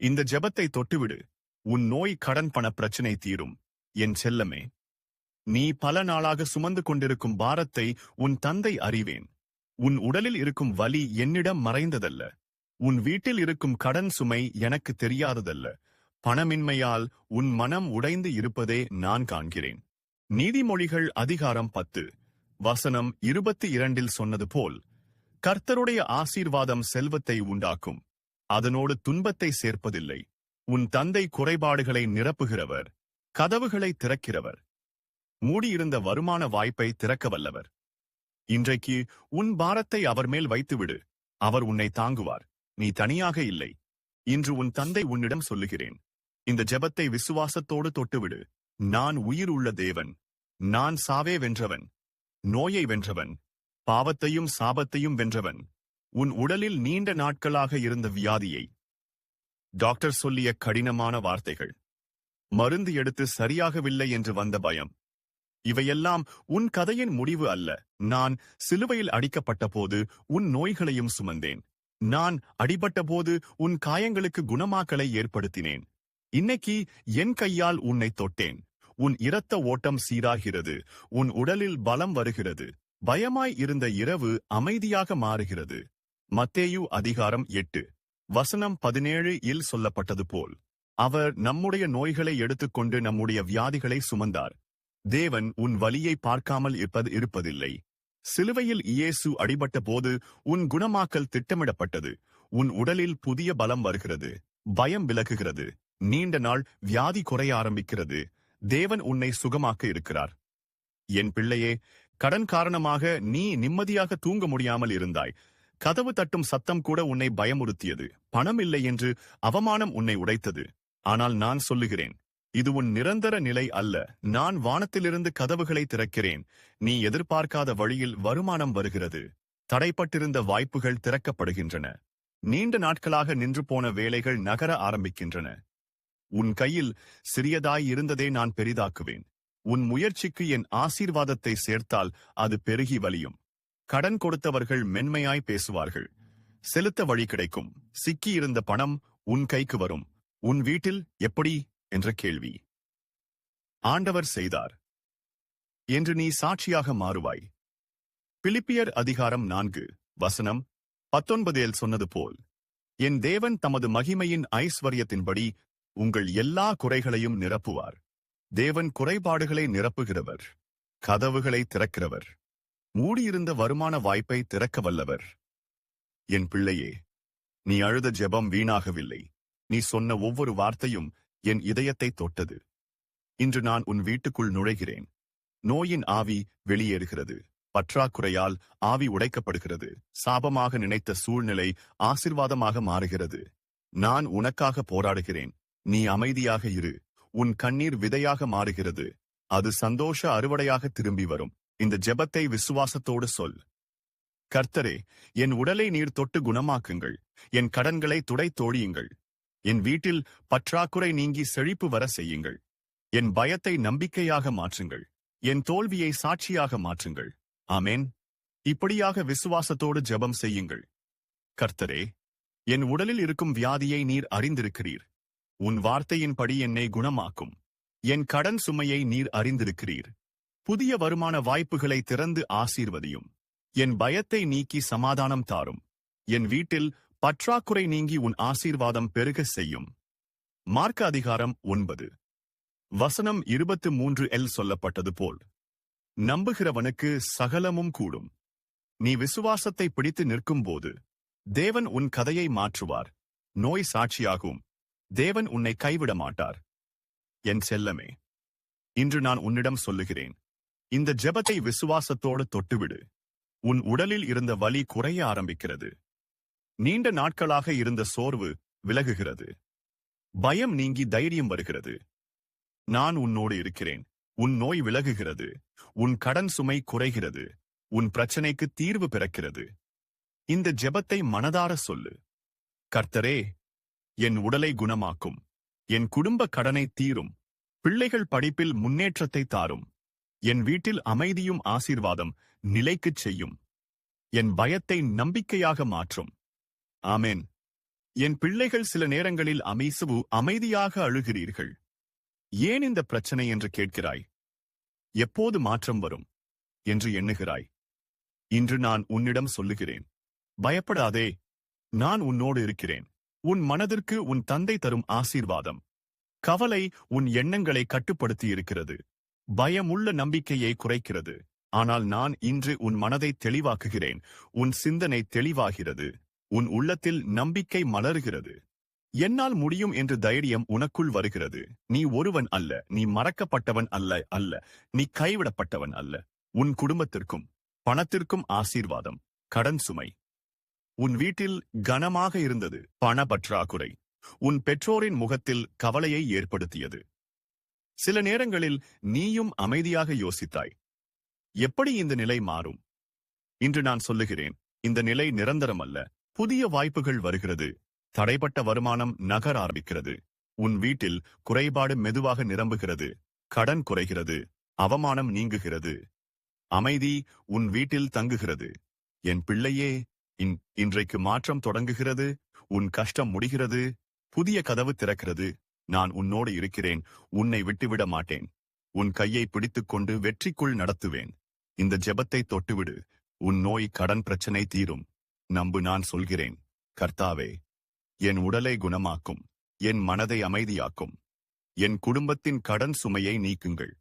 இந்த ஜெபத்தை தொட்டுவிடு. உன் நோய் கடன் பண பிரச்சனை தீரும். என் செல்லமே நீ பல நாளாக சுமந்து கொண்டிருக்கும் பாரத்தை உன் தந்தை அறிவேன். உன் உடலில் இருக்கும் வலி என்னிடம் மறைந்ததல்ல. உன் வீட்டில் இருக்கும் கடன் சுமை எனக்கு தெரியாததல்ல. பணமின்மையால் உன் மனம் உடைந்து இருப்பதே நான் காண்கிறேன். நீதிமொழிகள் அதிகாரம் பத்து வசனம் இருபத்தி இரண்டில் சொன்னது போல் கர்த்தருடைய ஆசீர்வாதம் செல்வத்தை உண்டாக்கும். அதனோடு துன்பத்தை சேர்ப்பதில்லை. உன் தந்தை குறைபாடுகளை நிரப்புகிறவர். கதவுகளை திறக்கிறவர். மூடியிருந்த வருமான வாய்ப்பை திறக்க வல்லவர். இன்றைக்கு உன் பாரத்தை அவர் மேல் வைத்துவிடு. அவர் உன்னை தாங்குவார். நீ தனியாக இல்லை. இன்று உன் தந்தை உன்னிடம் சொல்லுகிறேன். இந்த ஜெபத்தை விசுவாசத்தோடு தொட்டுவிடு. நான் உயிர் உள்ள தேவன். நான் சாவே வென்றவன். நோயை வென்றவன். பாவத்தையும் சாபத்தையும் வென்றவன். உன் உடலில் நீண்ட நாட்களாக இருந்த வியாதியை டாக்டர் சொல்லிய கடினமான வார்த்தைகள். மருந்து எடுத்து சரியாகவில்லை என்று வந்த பயம். இவையெல்லாம் உன் கதையின் முடிவு அல்ல. நான் சிலுவையில் அடிக்கப்பட்ட போது உன் நோய்களையும் சுமந்தேன். நான் அடிபட்ட போது உன் காயங்களுக்கு குணமாக்கலை ஏற்படுத்தினேன். இன்னைக்கு என் கையால் உன்னை தொட்டேன். உன் இரத்த ஓட்டம் சீராகிறது. உன் உடலில் பலம் வருகிறது. பயமாய் இருந்த இரவு அமைதியாக மாறுகிறது. மத்தேயு அதிகாரம் எட்டு. வசனம் பதினேழு இல் சொல்லப்பட்டது போல் அவர் நம்முடைய நோய்களை எடுத்துக்கொண்டு நம்முடைய வியாதிகளை சுமந்தார். தேவன் உன் வலியை பார்க்காமல் இருப்பது இருப்பதில்லை. சிலுவையில் இயேசு அடிபட்ட போது உன் குணமாக்கல் திட்டமிடப்பட்டது. உன் உடலில் புதிய பலம் வருகிறது. பயம் விலகுகிறது. நீண்ட நாள் வியாதி குறைய ஆரம்பிக்கிறது. தேவன் உன்னை சுகமாக்க இருக்கிறார். என் பிள்ளையே கடன் காரணமாக நீ நிம்மதியாக தூங்க முடியாமல் இருந்தாய். கதவு தட்டும் சத்தம் கூட உன்னை பயமுறுத்தியது. பணம் இல்லை என்று அவமானம் உன்னை உடைத்தது. ஆனால் நான் சொல்லுகிறேன் இது உன் நிரந்தர நிலை அல்ல. நான் வானத்திலிருந்து கதவுகளை திறக்கிறேன். நீ எதிர்பார்க்காத வழியில் வருமானம் வருகிறது. தடைப்பட்டிருந்த வாய்ப்புகள் திறக்கப்படுகின்றன. நீண்ட நாட்களாக நின்று போன வேலைகள் நகர ஆரம்பிக்கின்றன. உன் கையில் சிறியதாய் இருந்ததை நான் பெரிதாக்குவேன். உன் முயற்சிக்கு என் ஆசீர்வாதத்தை சேர்த்தால் அது பெருகி வலியும். கடன் கொடுத்தவர்கள் மென்மையாய் பேசுவார்கள். செலுத்த வழி கிடைக்கும். சிக்கியிருந்த பணம் உன் கைக்கு வரும். உன் வீட்டில் எப்படி? என்ற கேள்வி. ஆண்டவர் செய்தார். என்று நீ சாட்சியாக மாறுவாய். பிலிப்பியர் அதிகாரம் நான்கு வசனம் பத்தொன்பதில் சொன்னது போல் என் தேவன் தமது மகிமையின் ஐஸ்வர்யத்தின்படி உங்கள் எல்லா குறைகளையும் நிரப்புவார். தேவன் குறைபாடுகளை நிரப்புகிறவர். கதவுகளை திறக்கிறவர். மூடியிருந்த வருமான வாய்ப்பை திறக்க வல்லவர். என் பிள்ளையே நீ அழுத ஜெபம் வீணாகவில்லை. நீ சொன்ன ஒவ்வொரு வார்த்தையும் என் இதயத்தை தொட்டது. இன்று நான் உன் வீட்டுக்குள் நுழைகிறேன். நோயின் ஆவி வெளியேறுகிறது. பற்றாக்குறையால் ஆவி உடைக்கப்படுகிறது. சாபமாக நினைத்த சூழ்நிலை ஆசிர்வாதமாக மாறுகிறது. நான் உனக்காக போராடுகிறேன். நீ அமைதியாக இரு. உன் கண்ணீர் விதையாக மாறுகிறது. அது சந்தோஷ அறுவடையாக திரும்பி வரும். இந்த ஜெபத்தை விசுவாசத்தோடு சொல். கர்த்தரே என் உடலை நீர் தொட்டு குணமாக்குங்கள். என் கடன்களை துடை தோழியுங்கள். என் வீட்டில் பற்றாக்குறை நீங்கி செழிப்பு வர செய்யுங்கள். என் பயத்தை நம்பிக்கையாக மாற்றுங்கள். என் தோல்வியை சாட்சியாக மாற்றுங்கள். ஆமேன். இப்படியாக விசுவாசத்தோடு ஜெபம் செய்யுங்கள். கர்த்தரே என் உடலில் இருக்கும் வியாதியை நீர் அறிந்திருக்கிறீர். உன் வார்த்தையின்படி என்னை குணமாக்கும். என் கடன் சுமையை நீர் அறிந்திருக்கிறீர். புதிய வருமான வாய்ப்புகளை திறந்து ஆசீர்வதியும். என் பயத்தை நீக்கி சமாதானம் தாரும். என் வீட்டில் பற்றாக்குறை நீங்கி உன் ஆசீர்வாதம் பெருக செய்யும். மார்க்க அதிகாரம் ஒன்பது. வசனம் இருபத்து மூன்று எல் சொல்லப்பட்டது போல் நம்புகிறவனுக்கு சகலமும் கூடும். நீ விசுவாசத்தை பிடித்து நிற்கும்போது தேவன் உன் கதையை மாற்றுவார். நோய் சாட்சியாகும். தேவன் உன்னை கைவிட மாட்டார் என் செல்லமே இன்று நான் உன்னிடம் சொல்லுகிறேன். இந்த ஜெபத்தை விசுவாசத்தோடு தொட்டுவிடு. உன் உடலில் இருந்த வலி குறைய ஆரம்பிக்கிறது. நீண்ட நாட்களாக இருந்த சோர்வு விலகுகிறது. பயம் நீங்கி தைரியம் வருகிறது. நான் உன்னோடு இருக்கிறேன். உன் நோய் விலகுகிறது. உன் கடன் சுமை குறைகிறது. உன் பிரச்சனைக்கு தீர்வு பிறக்கிறது. இந்த ஜெபத்தை மனதார சொல்லு. கர்த்தரே என் உடலை குணமாக்கும். என் குடும்ப கடனை தீரும். பிள்ளைகள் படிப்பில் முன்னேற்றத்தை தாரும். என் வீட்டில் அமைதியும் ஆசீர்வாதம் நிலைக்குச் செய்யும். என் பயத்தை நம்பிக்கையாக மாற்றும். ஆமேன். என் பிள்ளைகள் சில நேரங்களில் அமைசுவு அமைதியாக அழுகிறீர்கள். ஏன் இந்த பிரச்சனை என்று கேட்கிறாய்? எப்போது மாற்றம் வரும்? என்று எண்ணுகிறாய். இன்று நான் உன்னிடம் சொல்லுகிறேன். பயப்படாதே. நான் உன்னோடு இருக்கிறேன். உன் மனதிற்கு உன் தந்தை தரும் ஆசீர்வாதம். கவலை உன் எண்ணங்களை கட்டுப்படுத்தி இருக்கிறது. பயமுள்ள நம்பிக்கையை குறைக்கிறது. ஆனால் நான் இன்று உன் மனதை தெளிவாக்குகிறேன். உன் சிந்தனை தெளிவாகிறது. உன் உள்ளத்தில் நம்பிக்கை மலர்கிறது. என்னால் முடியும் என்று தைரியம் உனக்குள் வருகிறது. நீ ஒருவன் அல்ல. நீ மறக்கப்பட்டவன் அல்ல அல்ல. நீ கைவிடப்பட்டவன் அல்ல. உன் குடும்பத்திற்கும் பணத்திற்கும் ஆசீர்வாதம் கடன் சுமை. உன் வீட்டில் கனமாக இருந்தது பண பற்றாக்குறை. உன் பெற்றோரின் முகத்தில் கவலையை ஏற்படுத்தியது. சில நேரங்களில் நீயும் அமைதியாக யோசித்தாய். எப்படி இந்த நிலை மாறும்? இன்று நான் சொல்லுகிறேன் இந்த நிலை நிரந்தரம் அல்ல புதிய வாய்ப்புகள் வருகிறது. தடைப்பட்ட வருமானம் நகர ஆரம்பிக்கிறது. உன் வீட்டில் குறைபாடு மெதுவாக நிரம்புகிறது. கடன் குறைகிறது. அவமானம் நீங்குகிறது. அமைதி உன் வீட்டில் தங்குகிறது. என் பிள்ளையே இன் இன்றைக்கு மாற்றம் தொடங்குகிறது. உன் கஷ்டம் முடிகிறது. புதிய கதவு திறக்கிறது. நான் உன்னோடு இருக்கிறேன் உன்னை விட்டுவிட மாட்டேன். உன் கையை பிடித்துக்கொண்டு வெற்றிக்குள் நடத்துவேன். இந்த ஜெபத்தை தொட்டுவிடு. உன் நோய் கடன் பிரச்சனை தீரும். நம்பு நான் சொல்கிறேன். கர்த்தாவே என் உடலை குணமாக்கும். என் மனதை அமைதியாக்கும். என் குடும்பத்தின் கடன் சுமையை நீக்குங்கள்.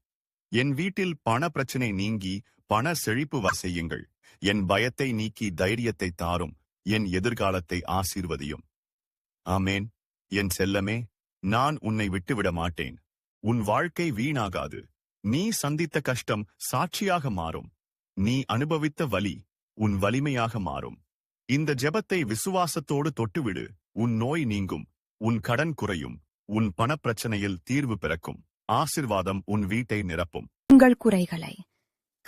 என் வீட்டில் பண பிரச்சனை நீங்கி பண செழிப்பு வசையுங்கள் செய்யுங்கள். என் பயத்தை நீக்கி தைரியத்தை தாரும். என் எதிர்காலத்தை ஆசீர்வதியும். ஆமேன். என் செல்லமே நான் உன்னை விட்டுவிட மாட்டேன். உன் வாழ்க்கை வீணாகாது. நீ சந்தித்த கஷ்டம் சாட்சியாக மாறும். நீ அனுபவித்த வலி உன் வலிமையாக மாறும். இந்த ஜெபத்தை விசுவாசத்தோடு தொட்டுவிடு. உன் நோய் நீங்கும். உன் கடன் குறையும். உன் பணப்பிரச்சனையில் தீர்வு பிறக்கும். ஆசிர்வாதம் உன் வீட்டை நிரப்பும். உங்கள் குறைகளை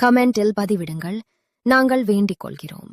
கமெண்டில் பதிவிடுங்கள். நாங்கள் வேண்டிக் கொள்கிறோம்.